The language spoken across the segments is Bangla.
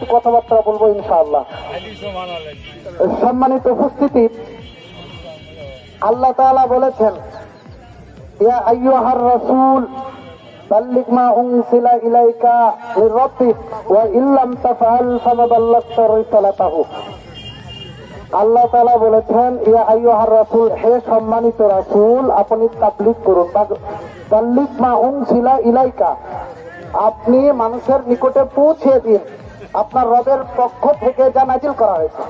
একটু কথাবার্তা বলব ইনশাআল্লাহ। সম্মানিত উপস্থিতি, আল্লাহ তাআলা বলেছেন ইলাইকা আল্লাহ তাআলা বলেছেন হে সম্মানিত আপনি করুন। মা ইলাইকা, আপনি মানুষের নিকটে পৌঁছে দিন। আপনার রবের পক্ষ থেকে যা নাজিল করা হয়েছে।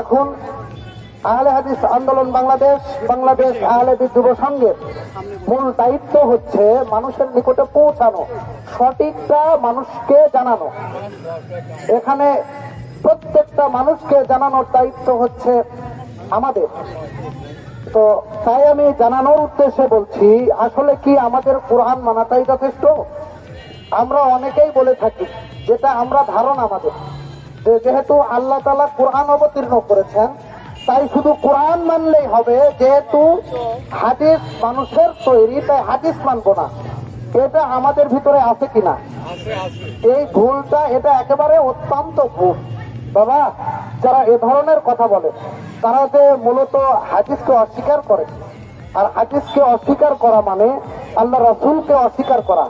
এখন আহলে হাদিস আন্দোলন বাংলাদেশ বাংলাদেশ আহলে যুব সংঘের মূল দায়িত্ব হচ্ছে মানুষের নিকটে পৌঁছানো, সঠিকটা মানুষকে জানানো। এখানে প্রত্যেকটা মানুষকে জানানোর দায়িত্ব হচ্ছে আমাদের। তো তাই আমি জানানোর উদ্দেশ্যে বলছি, আসলে কি আমাদের কোরআন মানাটাই যথেষ্ট? আমরা অনেকেই বলে থাকি, যেটা আমরা ধারণা আমাদের। যে যেহেতু আল্লাহ তালা কোরআন অবতীর্ণ করেছেন, তাই শুধু কোরআন মানলেই হবে, যেহেতু হাদিস মানুষের তৈরি, তাই হাদিস মানবো না। এটা আমাদের ভিতরে আছে কিনা? এই ভুলটা, এটা একেবারে অত্যন্ত ভুল। বাবা, যারা এ ধরনের কথা বলে, তারা যে মূলত হাদিসকে অস্বীকার করে। আর হাদিসকে অস্বীকার করা মানে আল্লাহ রসুলকে অস্বীকার করা।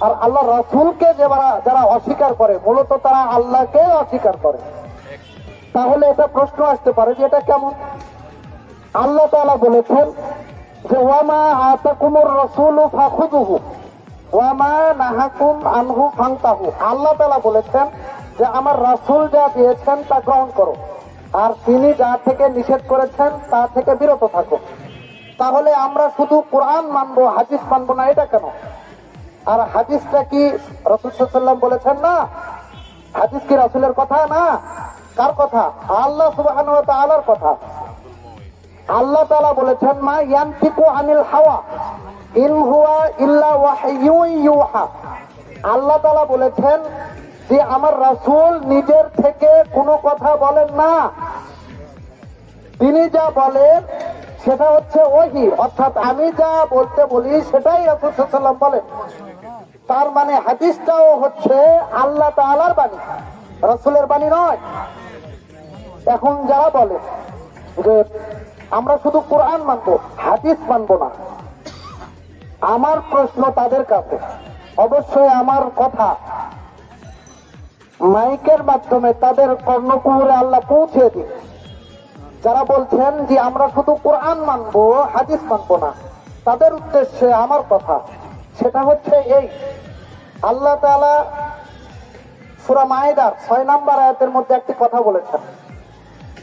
আর আল্লাহ রসুলকে যারা যারা অস্বীকার করে, মূলত তারা আল্লাহকে অস্বীকার করে। তাহলে এটা প্রশ্ন আসতে পারে যে এটা কেমন? আল্লাহ তাআলা বলেছেন যে, ওয়ামা আতাকুমুর রাসূলু ফাখুযুহু, ওয়ামা নাহাকুম আনহু ফাংতাহু আল্লাহ তাআলা বলেছেন যে, আমার রাসূল যা দিয়েছেন তা গ্রহণ করো। আর তিনি যা থেকে নিষেধ করেছেন তা থেকে বিরত থাকো। তাহলে আমরা শুধু কোরআন মানবো, হাদিস মানবো না, এটা কেন? আর হাদিসটা কি রসুল সাল্লাম বলেছেন না? হাদিস কি রাসূলের কথা না? কার কথা? আল্লাহ সুবহানাহু ওয়া কথা। আল্লাহ তালা বলেছেন, মা ইয়ানতিকু আনিল হাওয়া, ইন হুয়া ইল্লা ওয়াহয়ুন আল্লাহ তাআলা বলেছেন যে, আমার রাসূল নিজের থেকে কোনো কথা বলেন না। তিনি যা বলেন সেটা হচ্ছে ওহি, অর্থাৎ আমি যা বলতে বলি সেটাই রাসূল সাল্লাম বলেন। তার মানে হাদিসটাও হচ্ছে আল্লাহ তাআলার বাণী, রাসূলের বাণী নয়। এখন যারা বলে যে আমরা শুধু কোরআন মানবো, হাদিস মানবো না, আমার প্রশ্ন তাদের কাছে, অবশ্যই আমার কথা, মাইকের মাধ্যমে তাদের কর্ণকুহরে আল্লাহ পৌঁছে দিন। যারা বলছেন যে আমরা শুধু কোরআন মানবো, হাদিস মানবো না, তাদের উদ্দেশ্যে আমার কথা, সেটা হচ্ছে এই। আল্লাহ তাআলা সূরা মায়েদার ছয় নম্বর আয়াতের মধ্যে একটি কথা বলেছেন।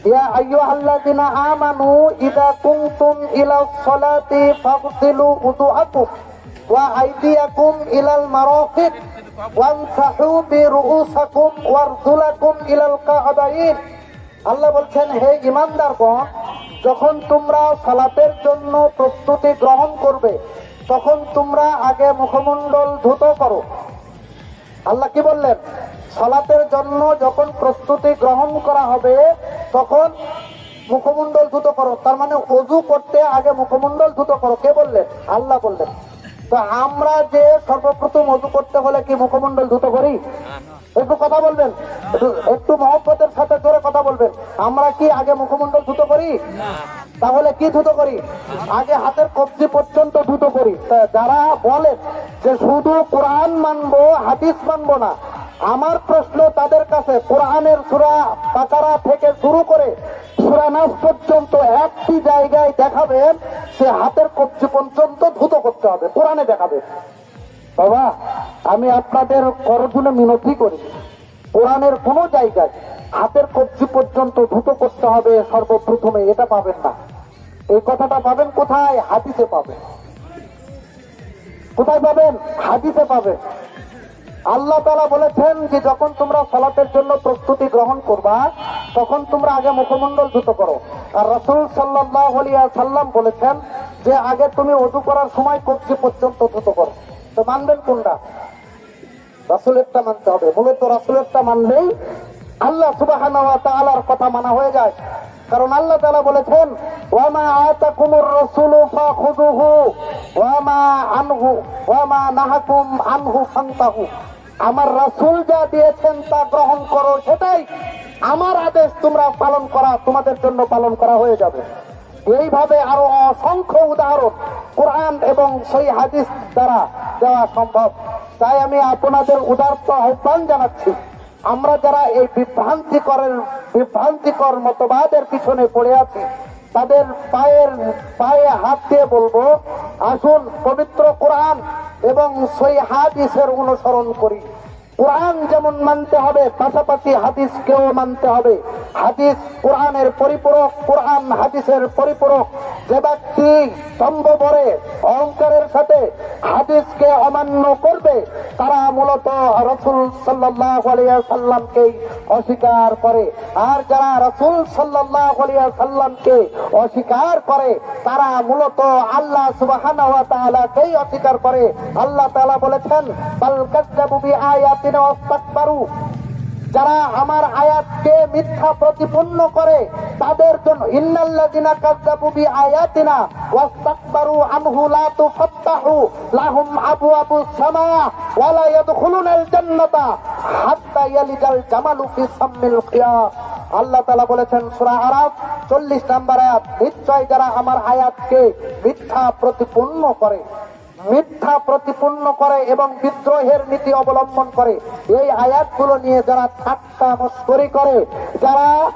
ইয়া ইলা ওয়া ইলাল ইলাল আল্লাহ বলছেন, হে ইমানদার ঈমানদারগণ, যখন তোমরা সালাতের জন্য প্রস্তুতি গ্রহণ করবে, তখন তোমরা আগে মুখমণ্ডল ধুত করো। আল্লাহ কি বললেন? সালাতের জন্য যখন প্রস্তুতি গ্রহণ করা হবে, তখন মুখমণ্ডল ধুত করো। তার মানে অজু করতে আগে মুখমণ্ডল ধুত করো। কে বললেন? আল্লাহ বললেন। তো আমরা যে সর্বপ্রথম অজু করতে হলে কি মুখমণ্ডল ধুত করি? একটু কথা বলবেন? একটু- মহব্বতের সাথে জোরে কথা বলবেন। আমরা কি আগে মুখমণ্ডল ধুতো করি? তাহলে কি ধুতো করি? আগে হাতের কবজি পর্যন্ত ধুতো করি। যারা বলেন যে শুধু কোরআন মানবো, হাদিস মানবো না, আমার প্রশ্ন তাদের কাছে, কোরআনের সুরা বাকারা থেকে শুরু করে সুরা নাস পর্যন্ত একটি জায়গায় দেখাবেন সে হাতের কবজি পর্যন্ত ধুতো করতে হবে, কোরআনে দেখাবে। বাবা, আমি আপনাদের করজনে মিনতি করি। কোরআনের কোন জায়গায় হাতের কবজি পর্যন্ত ধুত করতে হবে সর্বপ্রথমে, এটা পাবেন না। এই কথাটা পাবেন কোথায়? হাদিসে পাবেন। কোথায় পাবেন? হাদিসে পাবেন। আল্লাহ তালা বলেছেন যে, যখন তোমরা সলাতের জন্য প্রস্তুতি গ্রহণ করবা, তখন তোমরা আগে মুখমণ্ডল ধুত করো। আর রসুল সাল্লাহ সাল্লাম বলেছেন যে, আগে তুমি অজু করার সময় কবজি পর্যন্ত ধুত করো। তো মানবেন কোনটা? রাসুলেরটা মানতে হবে। মূলত রাসুলেরটা মানলেই আল্লাহ সুবাহ কথা মানা হয়ে যায়। কারণ আল্লাহ তাআলা বলেছেন আমার রাসূল যা দিয়েছেন তা গ্রহণ করো সেটাই আমার আদেশ তোমরা পালন করা, তোমাদের জন্য পালন করা হয়ে যাবে। এইভাবে আরও অসংখ্য উদাহরণ কোরআন এবং সেই হাদিস দ্বারা দেওয়া সম্ভব। তাই আমি আপনাদের উদারত আহ্বান জানাচ্ছি। আমরা যারা এই বিভ্রান্তিকরের, বিভ্রান্তিকর মতবাদের পিছনে পড়ে আছি, তাদের পায়ের, পায়ে হাত দিয়ে বলব, আসুন পবিত্র কোরআন এবং সেই হাদিসের অনুসরণ করি। কোরআন যেমন মানতে হবে পাশাপাশি হাদিসকেও মানতে হবে। হাদিস কোরআনের পরিপূরক কোরআন হাদিসের পরিপূরক। যে ব্যক্তি স্তম্ভ ভরে অহংকারের সাথে হাদিসকে অমান্য করবে, তারা মূলত রসুল সাল্লাহ সাল্লামকেই অস্বীকার করে। আর যারা রসুল সাল্লাহ সাল্লামকে অস্বীকার করে, তারা মূলত আল্লাহ সুবাহান তাআলাকেই অস্বীকার করে। আল্লাহ তাআলা বলেছেন, বাল কাযযাবু বিআয়াতিনা ওয়াস্তাকবারু। যারা আমার আয়াতকে মিথ্যা প্রতিপন্ন করে, তাদের জন্য আল্লাহ তাআলা বলেছেন, সূরা আরাফ 40 নম্বর আয়াত, নিশ্চয় যারা আমার আয়াতকে মিথ্যা প্রতিপন্ন করে মিথ্যা প্রতিপন্ন করে এবং বিদ্রোহের নীতি অবলম্বন করে। এই আয়াতগুলো নিয়ে যারা ঠাট্টা মস্করি করে, যারা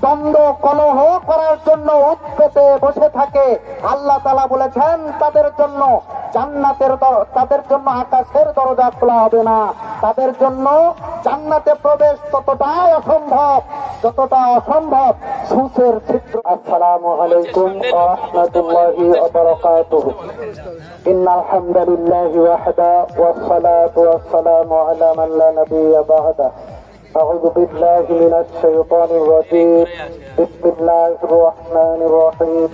দ্বন্দ্ব কলহ করার জন্য উৎপেতে বসে থাকে, আল্লাহ তালা বলেছেন, তাদের জন্য জান্নাতের দর- তাদের জন্য আকাশের দরজা খোলা হবে না। তাদের জন্য জান্নাতে প্রবেশ ততটাই অসম্ভব যতটা অসম্ভব সুসের চিত্র আসসালামু আলাইকুম ওয়া রাহমাতুল্লাহি ওয়া বারাকাতুহু إن الحمد لله وحده والصلاة والسلام على من لا نبي بعده أعوذ بالله من الشيطان الرجيم بسم الله الرحمن الرحيم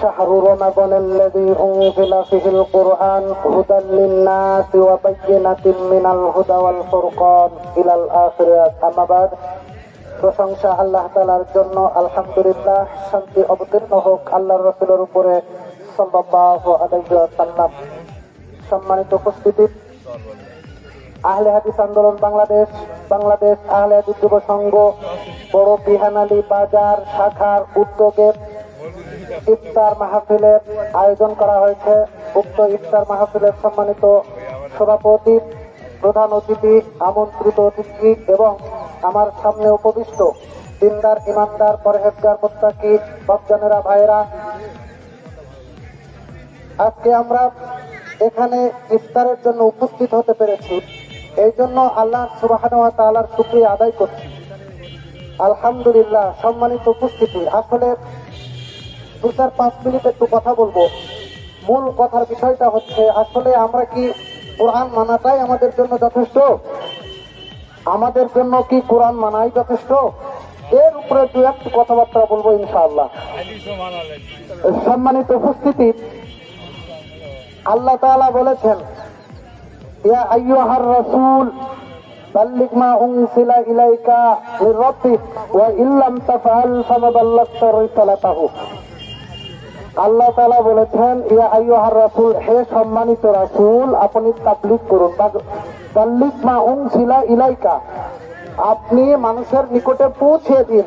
شهر رمضان الذي أنزل فيه القرآن هدى للناس وبينة من الهدى والفرقان إلى الآخرة أما بعد প্রশংসা আল্লাহ তালার জন্য আলহামদুলিল্লাহ শান্তি অবতীর্ণ হোক আল্লাহ রসুলের উপরে সাল্লাল্লাহু আলাইহি ওয়াসাল্লাম সম্মানিত উপস্থিতি আহলে হাদিস আন্দোলন বাংলাদেশ বাংলাদেশ আহলে হাদিস যুব সংঘ বড় বিহানালী বাজার শাখার উদ্যোগে ইফতার মাহফিলের আয়োজন করা হয়েছে। উক্ত ইফতার মাহফিলের সম্মানিত সভাপতি, প্রধান অতিথি, আমন্ত্রিত অতিথি এবং আমার সামনে উপবিষ্ট দিনদার, ইমানদার, পরহেজগার, মোত্তাকি বাপজানেরা ভাইরা আজকে আমরা এখানে ইফতারের জন্য উপস্থিত হতে পেরেছি। এই জন্য আল্লাহ সুবাহ শুকরিয়া আদায় করছি। আলহামদুলিল্লাহ, সম্মানিত উপস্থিতি। আসলে দু চার পাঁচ মিনিট একটু কথা বলব। মূল কথার বিষয়টা হচ্ছে, আসলে আমরা কি কোরআন মানাটাই আমাদের জন্য যথেষ্ট? আমাদের জন্য কি কোরআন মানাই যথেষ্ট? এর উপরে দু একটু কথাবার্তা বলব ইনশাআল্লাহ। সম্মানিত উপস্থিতি, আল্লাহ তাআলা বলেছেন রিসালাতাহু আল্লাহ তাআলা বলেছেন, ইয়া আইয়ুহার রাসূল, হে সম্মানিত রাসূল, আপনি তাবলীগ করুন। বাল্লিগ মা উনসিলা ইলাইকা। আপনি মানুষের নিকটে পৌঁছে দিন।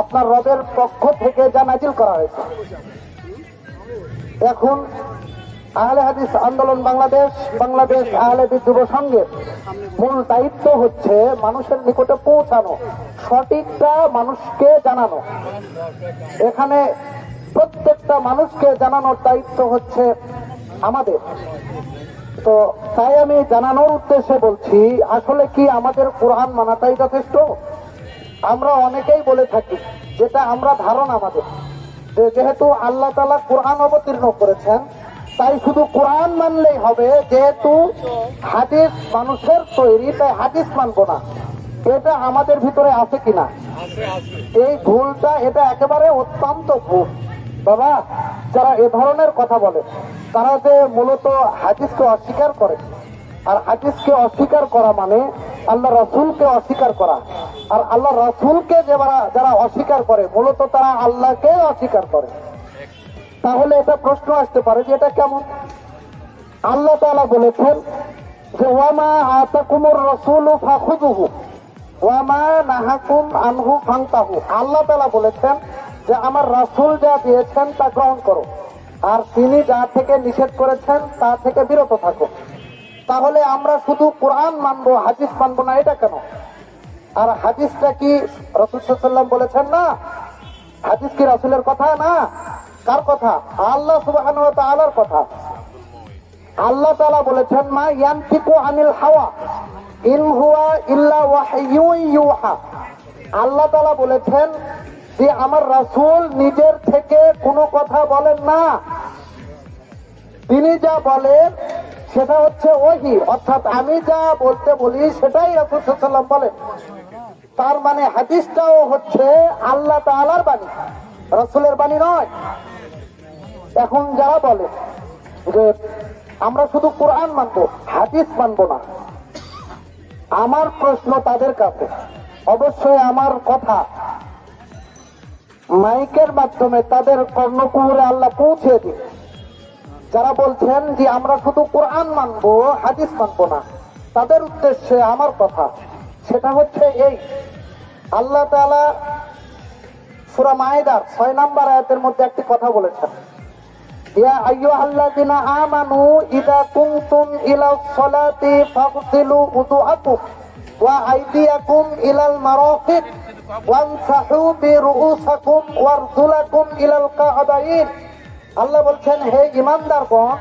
আপনার রবের পক্ষ থেকে যা নাজিল করা হয়েছে। এখন আহলে হাদিস আন্দোলন বাংলাদেশ বাংলাদেশ আহলে যুব সংঘের মূল দায়িত্ব হচ্ছে মানুষের নিকটে পৌঁছানো, সঠিকটা মানুষকে জানানো। এখানে প্রত্যেকটা মানুষকে জানানোর দায়িত্ব হচ্ছে আমাদের। তো তাই আমি জানানোর উদ্দেশ্যে বলছি, আসলে কি আমাদের কোরআন মানাটাই যথেষ্ট? আমরা অনেকেই বলে থাকি, যেটা আমরা ধারণা আমাদের। যে যেহেতু আল্লাহ তালা কোরআন অবতীর্ণ করেছেন, তাই শুধু কোরআন মানলেই হবে, যেহেতু হাদিস মানুষের তৈরি, তাই হাদিস মানবো না। এটা আমাদের ভিতরে আছে কিনা? এই ভুলটা, এটা একেবারে অত্যন্ত ভুল। বাবা, যারা এ ধরনের কথা বলে, তারা যে মূলত হাদিসকে অস্বীকার করে। আর হাদিসকে অস্বীকার করা মানে আল্লাহ রসুলকে অস্বীকার করা। আর আল্লাহ রসুলকে যারা যারা অস্বীকার করে, মূলত তারা আল্লাহকে অস্বীকার করে। তাহলে এটা প্রশ্ন আসতে পারে যে এটা কেমন? আল্লাহ তালা বলেছেন যে, ওয়ামা আতাকুমুর রসুল ফাখুদুহু ওয়ামা নাহাকুম আনহু ফাংতাহু আল্লাহ তালা বলেছেন যে আমার রাসূল যা দিয়েছেন তা গ্রহণ করো। আর তিনি যা থেকে নিষেধ করেছেন তা থেকে বিরত থাকো। তাহলে আমরা শুধু কোরআন মানবো, হাদিস মানবো না, এটা কেন? আর হাদিসটা কি রসুল সাল্লাম বলেছেন না? হাদিস কি রাসূলের কথা না? কার কথা? আল্লাহ সুবহানাহু ওয়া তাআলার কথা। আল্লাহ তালা বলেছেন, মা ইয়ানতিকু আনিল হাওয়া, ইন হুয়া ইল্লা ইউহা। আল্লাহ তালা বলেছেন যে আমার রাসূল নিজের থেকে কোনো কথা বলেন না। তিনি যা বলেন, সেটা হচ্ছে ওহি। অর্থাৎ আমি যা বলতে বলি, সেটাই রাসূল বলেন। তার মানে হাদিসটাও হচ্ছে আল্লাহ তাআলার বাণী। রাসূলের বাণী নয়। এখন যারা বলে যে আমরা শুধু কোরআন মানবো, হাদিস মানবো না, আমার প্রশ্ন তাদের কাছে। অবশ্যই আমার কথা মাইকের মাধ্যমে তাদের কর্ণকুহরে আল্লাহ পৌঁছে দিন যারা বলছেন যে আমরা শুধু কোরআন মানবো, হাদিস মানবো না, তাদের উদ্দেশ্যে আমার কথা সেটা হচ্ছে এই। আল্লাহ তাআলা সূরা মায়েদার ছয় নম্বর আয়াতের মধ্যে একটি কথা বলেছেন। ইয়া আইয়ুহাল্লাযিনা আমানু ইযা কুনতুম ইলাস সালাতি ফাগসিলু উযুআকুম ওয়া আইদিয়াকুম ইলাল মারাফিক। আল্লাহ বলছেন, হে ইমানদারগণ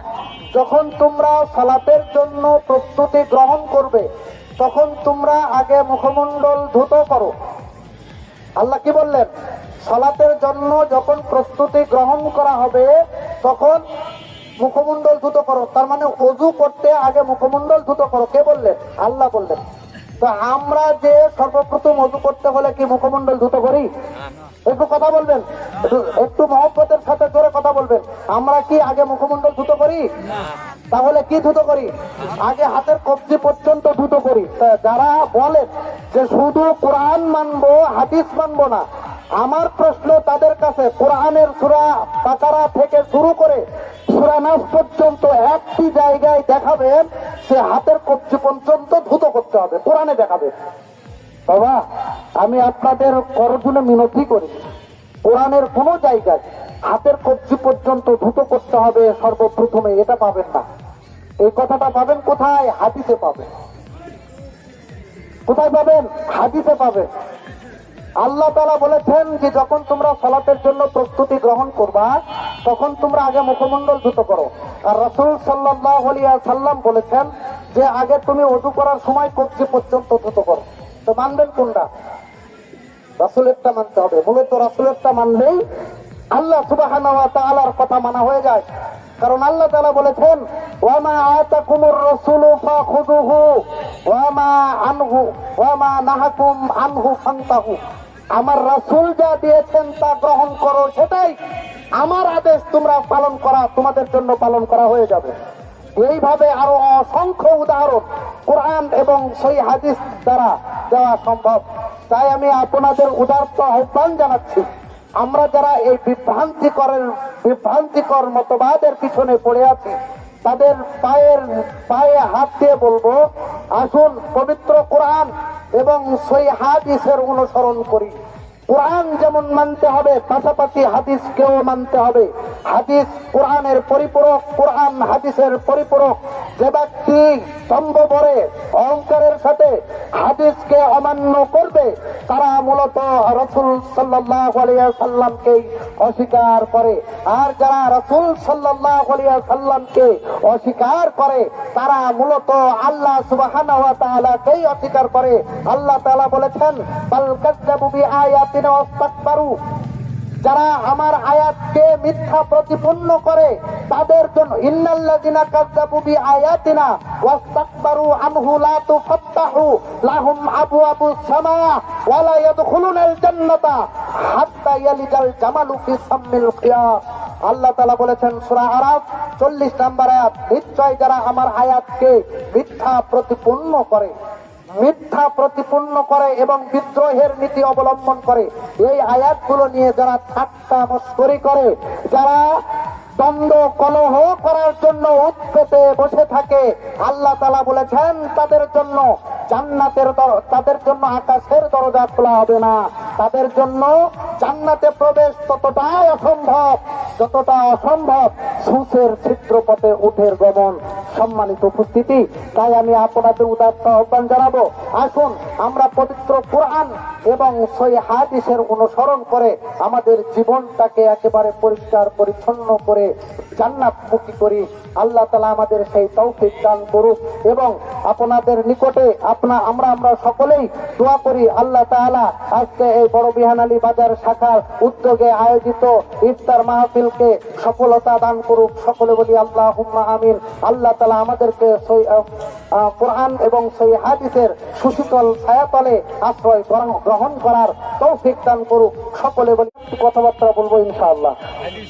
যখন তোমরা সালাতের জন্য প্রস্তুতি গ্রহণ করবে, তখন তোমরা আগে মুখমণ্ডল ধুত করো। আল্লাহ কি বললেন? সালাতের জন্য যখন প্রস্তুতি গ্রহণ করা হবে, তখন মুখমণ্ডল ধুত করো। তার মানে অজু করতে আগে মুখমণ্ডল ধুত করো। কে বললেন? আল্লাহ বললেন। তো আমরা যে সর্বপ্রথম অজু করতে হলে কি মুখমন্ডল ধুতো করি? একটু কথা বলবেন? একটু- মহব্বতের সাথে জোরে কথা বলবেন। আমরা কি আগে মুখমন্ডল ধুতো করি? তাহলে কি ধুতো করি? আগে হাতের কবজি পর্যন্ত ধুতো করি। যারা বলেন যে শুধু কোরআন মানবো হাদিস মানবো না প্রশ্ন তাদের কাছে, কোরআনের সুরা বাকারা থেকে শুরু করে সুরা নাস পর্যন্ত একটি জায়গায় দেখাবেন সে হাতের কবজি পর্যন্ত ধুত করতে হবে, কোরআনে দেখাবে। বাবা, আমি আপনাদের করজনে মিনতি করি। কোরআনের কোন জায়গায় হাতের কবজি পর্যন্ত ধুত করতে হবে, সর্বপ্রথমে এটা পাবেন না। এই কথাটা পাবেন কোথায়? হাদিসে পাবেন। কোথায় পাবেন? হাদিসে পাবেন। আল্লাহ তালা বলেছেন যে যখন তোমরা সালাতের জন্য প্রস্তুতি গ্রহণ করবা, তখন তোমরা আগে মুখমণ্ডল ধুত করো। আর রসুল সাল্লাহ সাল্লাম বলেছেন যে আগে তুমি অজু করার সময় কবজি পর্যন্ত ধুত করো। তো মানবেন কোনটা? রাসুলেরটা মানতে হবে। মূলত রাসুলেরটা মানলেই আল্লাহ সুবাহ তাআলার কথা মানা হয়ে যায়। কারণ আল্লাহ তালা বলেছেন ওয়ামা আনহু আনহু আমার রাসুল যা দিয়েছেন তা গ্রহণ করো সেটাই আমার আদেশ তোমরা পালন করা, তোমাদের জন্য পালন করা হয়ে যাবে। এইভাবে আরও অসংখ্য উদাহরণ কোরআন এবং সেই হাদিস দ্বারা দেওয়া সম্ভব। তাই আমি আপনাদের উদার্ত আহ্বান জানাচ্ছি, আমরা যারা এই বিভ্রান্তিকরের, বিভ্রান্তিকর মতবাদের পিছনে পড়ে আছি, তাদের পায়ের, পায়ে হাত দিয়ে বলব, আসুন পবিত্র কোরআন এবং সেই হাদিসের অনুসরণ করি। কোরআন যেমন মানতে হবে, পাশাপাশি হাদিসকেও মানতে হবে। হাদিস কোরআনের পরিপূরক, কোরআন হাদিসের পরিপূরক। যে ব্যক্তি স্তম্ভ করে অহংকারের সাথে হাদিসকে অমান্য করবে, তারা মূলত রসুল সাল্লাহ সাল্লামকেই অস্বীকার করে। আর যারা রসুল সাল্লাহ সাল্লামকে অস্বীকার করে, তারা মূলত আল্লাহ সুবাহানা ওয়া তাআলাকেই অস্বীকার করে। আল্লাহ তালা বলেছেন বিআয়াতিনা ওয়াস্তাকবারু যারা আমার আয়াতকে মিথ্যা প্রতিপন্ন করে, তাদের জন্য আল্লাহ বলেছেন আরাফ 40 নম্বর আয়াত, নিশ্চয় যারা আমার আয়াতকে মিথ্যা প্রতিপন্ন করে মিথ্যা প্রতিপন্ন করে এবং বিদ্রোহের নীতি অবলম্বন করে। এই আয়াতগুলো নিয়ে যারা ঠাট্টা মস্করি করে, যারা দ্বন্দ্ব কলহ করার জন্য উৎপেতে বসে থাকে। আল্লাহ তালা বলেছেন, তাদের জন্য জান্নাতের দর- তাদের জন্য আকাশের দরজা খোলা হবে না। তাদের জন্য জান্নাতে প্রবেশ ততটাই অসম্ভব, যতটা অসম্ভব সুসের ছিদ্রপথে উঠের গমন। সম্মানিত উপস্থিতি, তাই আমি আপনাদের উদাত্ত আহ্বান জানাব। আসুন আমরা পবিত্র কোরআন এবং সই হাদিসের অনুসরণ করে আমাদের জীবনটাকে একেবারে পরিষ্কার পরিচ্ছন্ন করে জান্নাতমুখী করি। আল্লাহ তালা আমাদের সেই তৌফিক দান করুক এবং আপনাদের নিকটে আপনা আমরা আমরা সকলেই দোয়া করি। আল্লাহ তাআলা আজকে এই বড় বিহানালী বাজার শাখার উদ্যোগে আয়োজিত ইফতার মাহফিলকে সফলতা দান করুক। সকলে বলি আল্লাহ হুম্মা আমিন। আল্লাহ তালা আমাদেরকে সই- কোরআন এবং সেই হাদিসের সুশীতল ছায়াতলে আশ্রয় গ্রহণ করার তৌফিক দান করুক। সকলে বলি কথাবার্তা বলব ইনশাআল্লাহ।